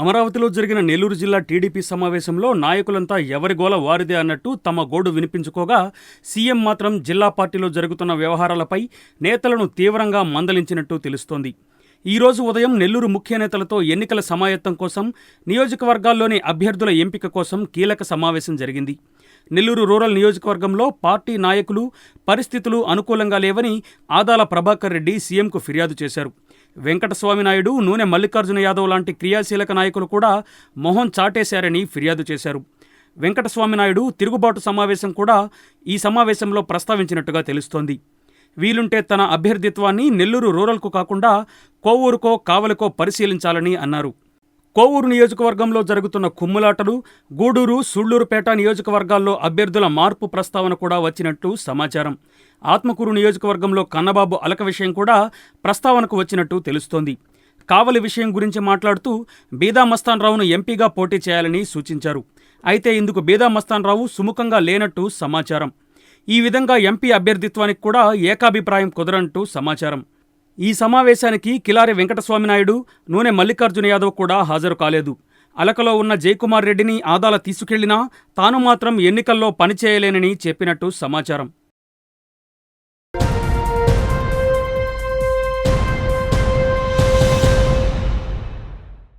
అమరావతిలో జరిగిన నెల్లూరు జిల్లా టీడీపీ సమావేశంలో నాయకులంతా ఎవరి గోల వారిదే అన్నట్టు తమ గోడు వినిపించుకోగా సీఎం మాత్రం జిల్లా పార్టీలో జరుగుతున్న వ్యవహారాలపై నేతలను తీవ్రంగా మందలించినట్టు తెలుస్తోంది. ఈ రోజు ఉదయం నెల్లూరు ముఖ్య నేతలతో ఎన్నికల సమాయత్తం కోసం నియోజకవర్గాల్లోని అభ్యర్థుల ఎంపిక కోసం కీలక సమావేశం జరిగింది. నెల్లూరు రూరల్ నియోజకవర్గంలో పార్టీ నాయకులు పరిస్థితులు అనుకూలంగా లేవని ఆదాల ప్రభాకర్ రెడ్డి సీఎంకు ఫిర్యాదు చేశారు. వెంకటస్వామి నాయుడు నూనె మల్లికార్జున యాదవ్ లాంటి క్రియాశీలక నాయకులు కూడా మొహం చాటేశారని ఫిర్యాదు చేశారు. వెంకటస్వామి నాయుడు తిరుగుబాటు సమావేశం కూడా ఈ సమావేశంలో ప్రస్తావించినట్టుగా తెలుస్తోంది. వీలుంటే తన అభ్యర్థిత్వాన్ని నెల్లూరు రూరల్కు కాకుండా కోవూరుకో కావలికో పరిశీలించాలని అన్నారు. కోవూరు నియోజకవర్గంలో జరుగుతున్న కుమ్ములాటలు గూడూరు సుళ్ళూరుపేట నియోజకవర్గాల్లో అభ్యర్థుల మార్పు ప్రస్తావన కూడా వచ్చినట్లు సమాచారం. ఆత్మకూరు నియోజకవర్గంలో కన్నబాబు అలక విషయం కూడా ప్రస్తావనకు వచ్చినట్టు తెలుస్తోంది. కావలి విషయం గురించి మాట్లాడుతూ బీదా మస్తాన్ రావును ఎంపీగా పోటీ చేయాలని సూచించారు. అయితే ఇందుకు బీదా మస్తాన్ రావు సుముఖంగా లేనట్టు సమాచారం. ఈ విధంగా ఎంపీ అభ్యర్థిత్వానికి కూడా ఏకాభిప్రాయం కుదరంటూ సమాచారం. ఈ సమావేశానికి కిలారి వెంకటస్వామి నాయుడు నూనె మల్లికార్జున యాదవ్ కూడా హాజరు కాలేదు. అలకలో ఉన్న జయకుమార్ రెడ్డిని ఆదాల తీసుకెళ్ళినా తాను మాత్రం ఎన్నికల్లో పనిచేయలేనని చెప్పినట్టు సమాచారం.